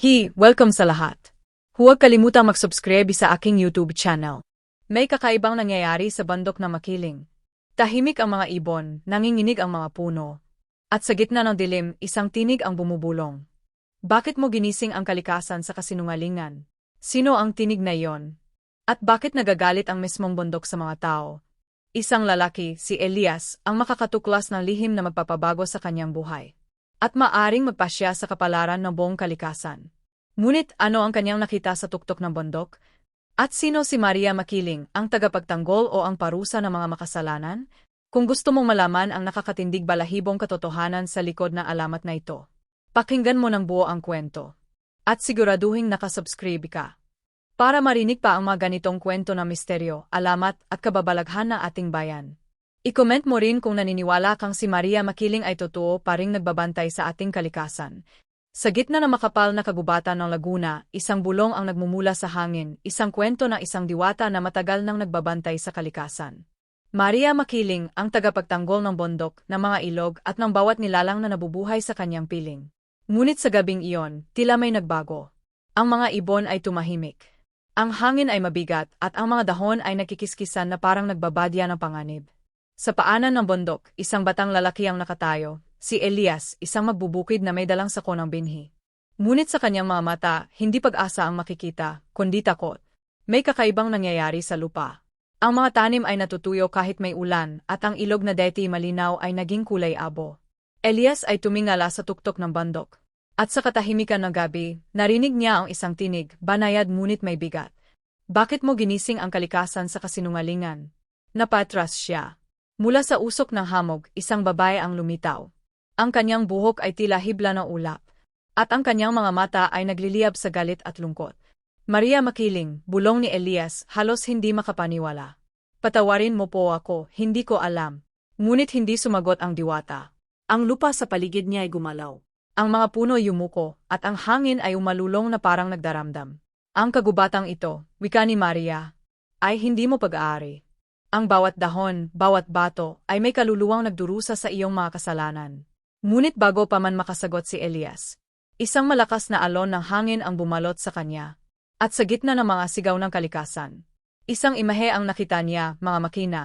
Hi, welcome sa lahat. Huwag kalimutang mag-subscribe sa aking YouTube channel. May kakaibang nangyayari sa bandok na makiling. Tahimik ang mga ibon, nanginginig ang mga puno. At sa gitna ng dilim, isang tinig ang bumubulong. Bakit mo ginising ang kalikasan sa kasinungalingan? Sino ang tinig na iyon? At bakit nagagalit ang mismong bundok sa mga tao? Isang lalaki, si Elias, ang makakatuklas ng lihim na magpapabago sa kanyang buhay. At maaring magpasya sa kapalaran ng buong kalikasan. Ngunit ano ang kanyang nakita sa tuktok ng bundok? At sino si Maria Makiling, ang tagapagtanggol o ang parusa ng mga makasalanan? Kung gusto mong malaman ang nakakatindig balahibong katotohanan sa likod ng alamat na ito, pakinggan mo ng buo ang kwento. At siguraduhin nakasubscribe ka. Para marinig pa ang mga ganitong kwento ng misteryo, alamat at kababalaghan ng ating bayan. I-comment mo rin kung naniniwala kang si Maria Makiling ay totoo pa ring nagbabantay sa ating kalikasan. Sa gitna ng makapal na kagubatan ng Laguna, isang bulong ang nagmumula sa hangin, isang kwento ng isang diwata na matagal nang nagbabantay sa kalikasan. Maria Makiling ang tagapagtanggol ng bondok, ng mga ilog at ng bawat nilalang na nabubuhay sa kanyang piling. Ngunit sa gabing iyon, tila may nagbago. Ang mga ibon ay tumahimik. Ang hangin ay mabigat at ang mga dahon ay nakikiskisan na parang nagbabadya ng panganib. Sa paanan ng bundok, isang batang lalaki ang nakatayo, si Elias, isang magbubukid na may dalang sako ng binhi. Ngunit sa kanyang mga mata, hindi pag-asa ang makikita, kundi takot. May kakaibang nangyayari sa lupa. Ang mga tanim ay natutuyo kahit may ulan, at ang ilog na deti malinaw ay naging kulay abo. Elias ay tumingala sa tuktok ng bandok. At sa katahimikan ng gabi, narinig niya ang isang tinig, banayad ngunit may bigat. Bakit mo ginising ang kalikasan sa kasinungalingan? Napatras siya. Mula sa usok ng hamog, isang babae ang lumitaw. Ang kanyang buhok ay tila hibla ng ulap, at ang kanyang mga mata ay nagliliyab sa galit at lungkot. Maria Makiling, bulong ni Elias, halos hindi makapaniwala. Patawarin mo po ako, hindi ko alam. Ngunit hindi sumagot ang diwata. Ang lupa sa paligid niya ay gumalaw. Ang mga puno ay yumuko, at ang hangin ay umalulong na parang nagdaramdam. Ang kagubatang ito, wika ni Maria, ay hindi mo pag-aari. Ang bawat dahon, bawat bato, ay may kaluluwang nagdurusa sa iyong mga kasalanan. Ngunit bago pa man makasagot si Elias, isang malakas na alon ng hangin ang bumalot sa kanya. At sa gitna ng mga sigaw ng kalikasan, isang imahe ang nakita niya, mga makina,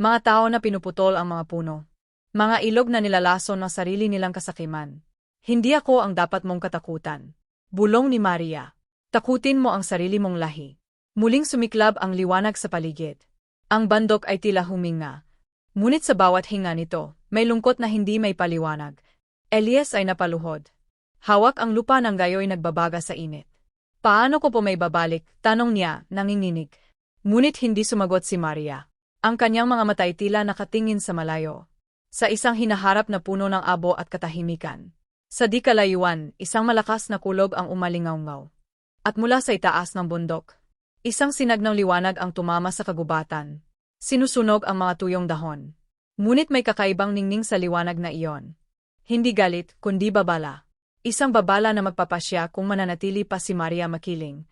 mga tao na pinuputol ang mga puno, mga ilog na nilalaso ng sarili nilang kasakiman. Hindi ako ang dapat mong katakutan. Bulong ni Maria. Takutin mo ang sarili mong lahi. Muling sumiklab ang liwanag sa paligid. Ang bandok ay tila huminga. Ngunit sa bawat hinga nito, may lungkot na hindi may paliwanag. Elias ay napaluhod. Hawak ang lupa ng gayoy nagbabaga sa init. Paano ko po may babalik? Tanong niya, nanginginig. Ngunit hindi sumagot si Maria. Ang kanyang mga mata ay tila nakatingin sa malayo. Sa isang hinaharap na puno ng abo at katahimikan. Sa di kalayuan, isang malakas na kulog ang umalingaw At mula sa itaas ng bundok, isang sinag ng liwanag ang tumama sa kagubatan. Sinusunog ang mga tuyong dahon. Ngunit may kakaibang ningning sa liwanag na iyon. Hindi galit, kundi babala. Isang babala na magpapasya kung mananatili pa si Maria Makiling.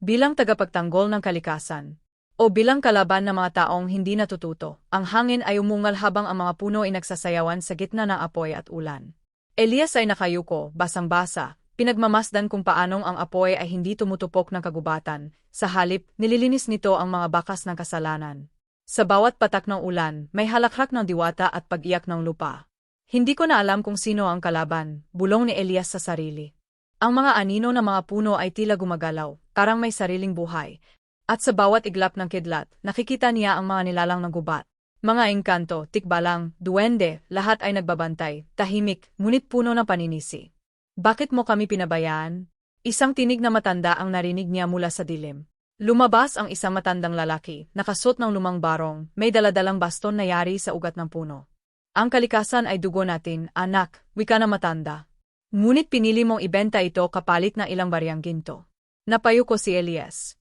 Bilang tagapagtanggol ng kalikasan, o bilang kalaban ng mga taong hindi natututo, ang hangin ay umungal habang ang mga puno ay nagsasayawan sa gitna ng apoy at ulan. Elias ay nakayuko, basang-basa, pinagmamasdan kung paanong ang apoy ay hindi tumutupok ng kagubatan, sa halip, nililinis nito ang mga bakas ng kasalanan. Sa bawat patak ng ulan, may halakhak ng diwata at pag-iyak ng lupa. Hindi ko na alam kung sino ang kalaban, bulong ni Elias sa sarili. Ang mga anino ng mga puno ay tila gumagalaw, parang may sariling buhay. At sa bawat iglap ng kidlat, nakikita niya ang mga nilalang ng gubat. Mga engkanto, tikbalang, duwende, lahat ay nagbabantay, tahimik, ngunit puno ng paninisi. Bakit mo kami pinabayaan? Isang tinig na matanda ang narinig niya mula sa dilim. Lumabas ang isang matandang lalaki, nakasot ng lumang barong, may daladalang baston na yari sa ugat ng puno. Ang kalikasan ay dugo natin, anak, wika na matanda. Ngunit pinili mong ibenta ito kapalit ng ilang baryang ginto. Napayo ko si Elias.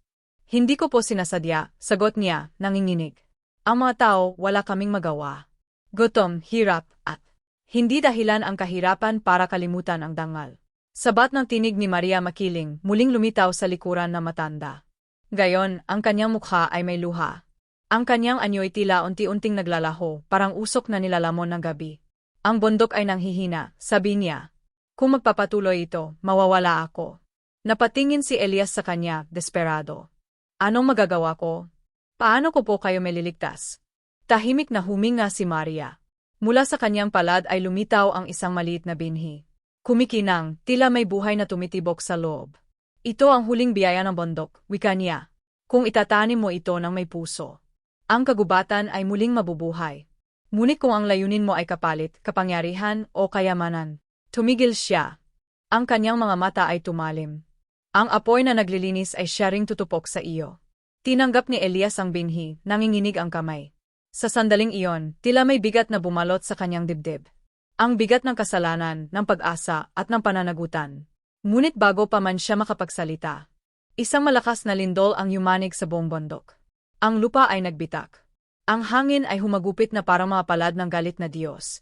Hindi ko po sinasadya, sagot niya, nanginginig. Ang mga tao, wala kaming magawa. Gutom, hirap, at hindi dahilan ang kahirapan para kalimutan ang dangal. Sabat ng tinig ni Maria Makiling, muling lumitaw sa likuran na matanda. Gayon, ang kanyang mukha ay may luha. Ang kanyang anyo'y tila unti-unting naglalaho, parang usok na nilalamon ng gabi. Ang bundok ay nanghihina, sabi niya. Kung magpapatuloy ito, mawawala ako. Napatingin si Elias sa kanya, desperado. Anong magagawa ko? Paano ko po kayo meliligtas? Tahimik na huminga si Maria. Mula sa kanyang palad ay lumitaw ang isang maliit na binhi. Kumikinang, tila may buhay na tumitibok sa loob. Ito ang huling biyaya ng bundok, wika niya. Kung itatanim mo ito ng may puso. Ang kagubatan ay muling mabubuhay. Ngunit kung ang layunin mo ay kapalit, kapangyarihan o kayamanan, tumigil siya. Ang kanyang mga mata ay tumalim. Ang apoy na naglilinis ay siya tutupok sa iyo. Tinanggap ni Elias ang binhi, nanginginig ang kamay. Sa sandaling iyon, tila may bigat na bumalot sa kanyang dibdib. Ang bigat ng kasalanan, ng pag-asa, at ng pananagutan. Ngunit bago pa man siya makapagsalita, isang malakas na lindol ang yumanig sa buong bundok. Ang lupa ay nagbitak. Ang hangin ay humagupit na parang mga palad ng galit na Diyos.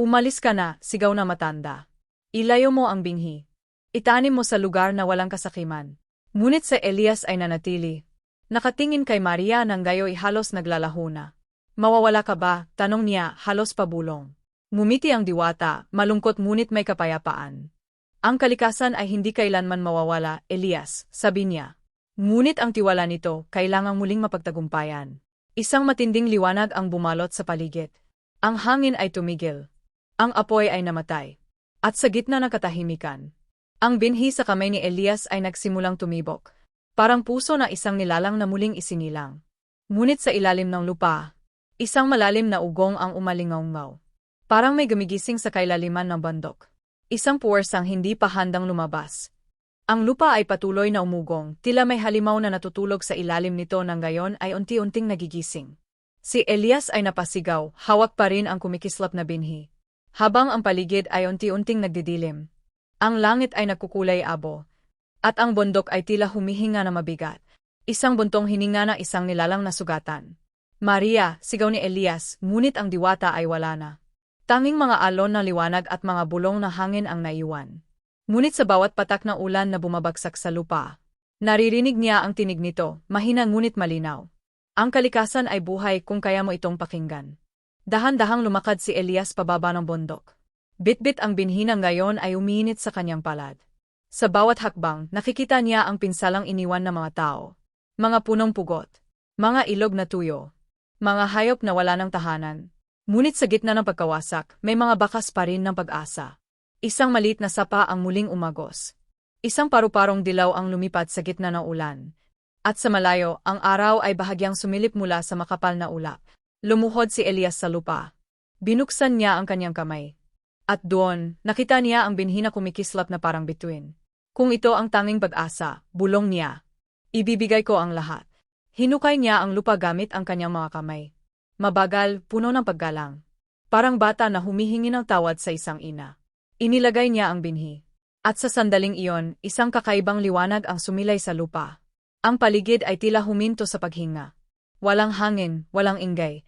Umalis ka na, sigaw na matanda. Ilayo mo ang binhi, Itanim mo sa lugar na walang kasakiman. Ngunit sa Elias ay nanatili. Nakatingin kay Maria nang gayo'y halos naglalaho na. Mawawala ka ba? Tanong niya, halos pabulong. Ngumiti ang diwata, malungkot ngunit may kapayapaan. Ang kalikasan ay hindi kailanman mawawala, Elias, sabi niya. Ngunit ang tiwala nito, kailangang muling mapagtagumpayan. Isang matinding liwanag ang bumalot sa paligid. Ang hangin ay tumigil. Ang apoy ay namatay. At sa gitna ng katahimikan, ang binhi sa kamay ni Elias ay nagsimulang tumibok. Parang puso na isang nilalang na muling isinilang. Ngunit sa ilalim ng lupa, isang malalim na ugong ang umalingaw Parang may gumigising sa kailaliman ng bandok. Isang puwersang hindi pa handang lumabas. Ang lupa ay patuloy na umugong, tila may halimaw na natutulog sa ilalim nito nang gayon ay unti-unting nagigising. Si Elias ay napasigaw, hawak pa rin ang kumikislap na binhi. Habang ang paligid ay unti-unting nagdidilim, ang langit ay nagkukulay abo. At ang bundok ay tila humihinga na mabigat. Isang buntong hininga na isang nilalang na sugatan. Maria, sigaw ni Elias, ngunit ang diwata ay wala na. Tanging mga alon na liwanag at mga bulong na hangin ang naiwan. Ngunit sa bawat patak ng ulan na bumabagsak sa lupa, naririnig niya ang tinig nito, mahina ngunit malinaw. Ang kalikasan ay buhay kung kaya mo itong pakinggan. Dahan-dahang lumakad si Elias pababa ng bundok. Bitbit ang binhinang ngayon ay umiinit sa kanyang palad. Sa bawat hakbang, nakikita niya ang pinsalang iniwan ng mga tao. Mga punong pugot. Mga ilog na tuyo. Mga hayop na wala ng tahanan. Ngunit sa gitna ng pagkawasak, may mga bakas pa rin ng pag-asa. Isang maliit na sapa ang muling umagos. Isang paru-parong dilaw ang lumipat sa gitna ng ulan. At sa malayo, ang araw ay bahagyang sumilip mula sa makapal na ulap. Lumuhod si Elias sa lupa. Binuksan niya ang kanyang kamay. At doon, nakita niya ang binhi na kumikislap na parang bituin. Kung ito ang tanging pag-asa, bulong niya. Ibibigay ko ang lahat. Hinukay niya ang lupa gamit ang kanyang mga kamay. Mabagal, puno ng paggalang. Parang bata na humihingi ng tawad sa isang ina. Inilagay niya ang binhi. At sa sandaling iyon, isang kakaibang liwanag ang sumilay sa lupa. Ang paligid ay tila huminto sa paghinga. Walang hangin, walang ingay.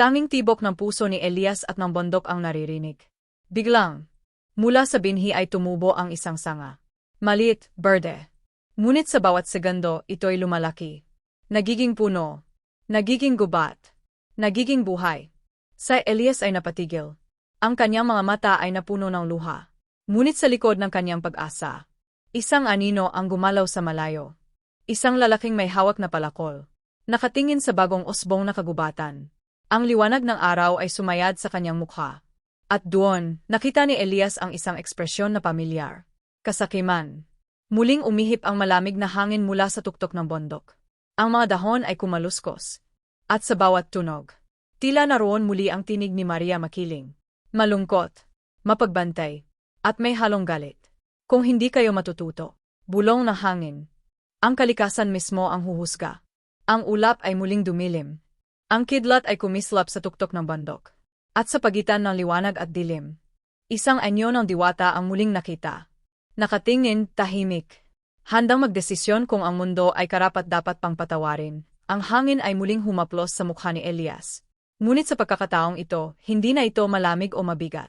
Tanging tibok ng puso ni Elias at ng bundok ang naririnig. Biglang, mula sa binhi ay tumubo ang isang sanga. Malit, berde. Ngunit sa bawat segundo, ito'y lumalaki. Nagiging puno. Nagiging gubat. Nagiging buhay. Sa Elias ay napatigil. Ang kanyang mga mata ay napuno ng luha. Ngunit sa likod ng kanyang pag-asa, isang anino ang gumalaw sa malayo. Isang lalaking may hawak na palakol. Nakatingin sa bagong osbong na kagubatan. Ang liwanag ng araw ay sumayad sa kanyang mukha. At doon, nakita ni Elias ang isang ekspresyon na pamilyar. Kasakiman. Muling umihip ang malamig na hangin mula sa tuktok ng bondok. Ang mga dahon ay kumaluskos. At sa bawat tunog, tila naroon muli ang tinig ni Maria Makiling. Malungkot, mapagbantay, at may halong galit. Kung hindi kayo matututo, bulong na hangin. Ang kalikasan mismo ang huhusga. Ang ulap ay muling dumilim. Ang kidlat ay kumislap sa tuktok ng bandok. At sa pagitan ng liwanag at dilim, isang anyo ng diwata ang muling nakita. Nakatingin, tahimik. Handang magdesisyon kung ang mundo ay karapat-dapat pang patawarin. Ang hangin ay muling humaplos sa mukha ni Elias. Ngunit sa pagkakataong ito, hindi na ito malamig o mabigat.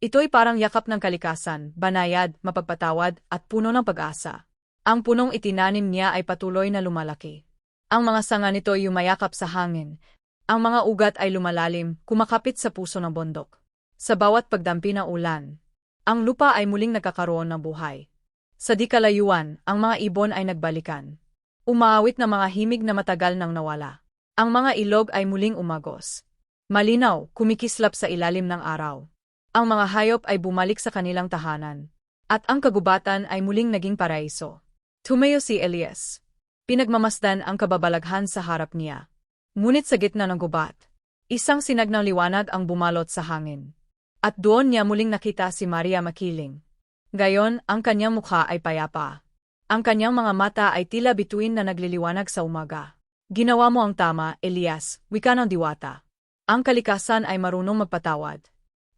Ito'y parang yakap ng kalikasan, banayad, mapagpatawad, at puno ng pag-asa. Ang punong itinanim niya ay patuloy na lumalaki. Ang mga sanga nito ay yumayakap sa hangin, ang mga ugat ay lumalalim, kumakapit sa puso ng bundok. Sa bawat pagdampi ng ulan, ang lupa ay muling nagkakaroon ng buhay. Sa di kalayuan, ang mga ibon ay nagbalikan. Umaawit na mga himig na matagal nang nawala. Ang mga ilog ay muling umagos. Malinaw, kumikislap sa ilalim ng araw. Ang mga hayop ay bumalik sa kanilang tahanan. At ang kagubatan ay muling naging paraiso. Tumayo si Elias. Pinagmamasdan ang kababalaghan sa harap niya. Ngunit sa gitna ng gubat, isang sinag ng liwanag ang bumalot sa hangin. At doon niya muling nakita si Maria Makiling. Gayon, ang kanyang mukha ay payapa. Ang kanyang mga mata ay tila bituin na nagliliwanag sa umaga. Ginawa mo ang tama, Elias, wika ng diwata. Ang kalikasan ay marunong magpatawad.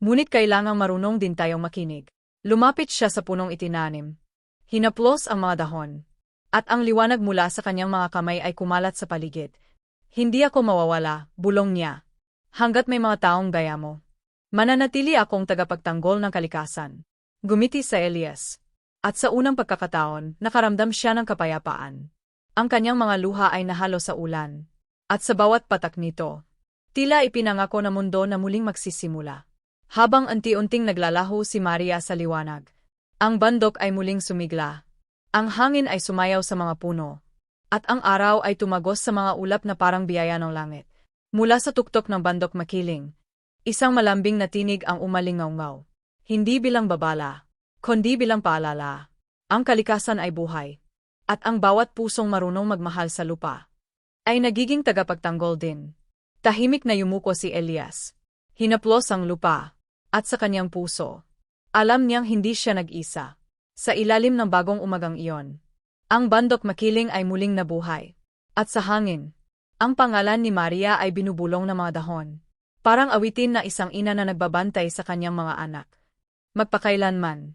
Ngunit kailangang marunong din tayong makinig. Lumapit siya sa punong itinanim. Hinaplos ang mga dahon. At ang liwanag mula sa kanyang mga kamay ay kumalat sa paligid. Hindi ako mawawala, bulong niya. Hanggat may mga taong gaya mo. Mananatili akong tagapagtanggol ng kalikasan. Gumiti sa Elias. At sa unang pagkakataon, nakaramdam siya ng kapayapaan. Ang kanyang mga luha ay nahalo sa ulan. At sa bawat patak nito, tila ipinangako na mundo na muling magsisimula. Habang anti-unting naglalaho si Maria sa liwanag, ang bandok ay muling sumigla. Ang hangin ay sumayaw sa mga puno. At ang araw ay tumagos sa mga ulap na parang biyaya ng langit. Mula sa tuktok ng bandok makiling, Isang malambing na tinig ang umalingaw-ngaw. Hindi bilang babala, kundi bilang paalala. Ang kalikasan ay buhay. At ang bawat pusong marunong magmahal sa lupa ay nagiging tagapagtanggol din. Tahimik na yumuko si Elias. Hinaplos ang lupa at sa kanyang puso. Alam niyang hindi siya nag-isa. Sa ilalim ng bagong umagang iyon, ang bandok makiling ay muling nabuhay. At sa hangin, ang pangalan ni Maria ay binubulong ng mga dahon. Parang awitin na isang ina na nagbabantay sa kanyang mga anak. Magpakailanman,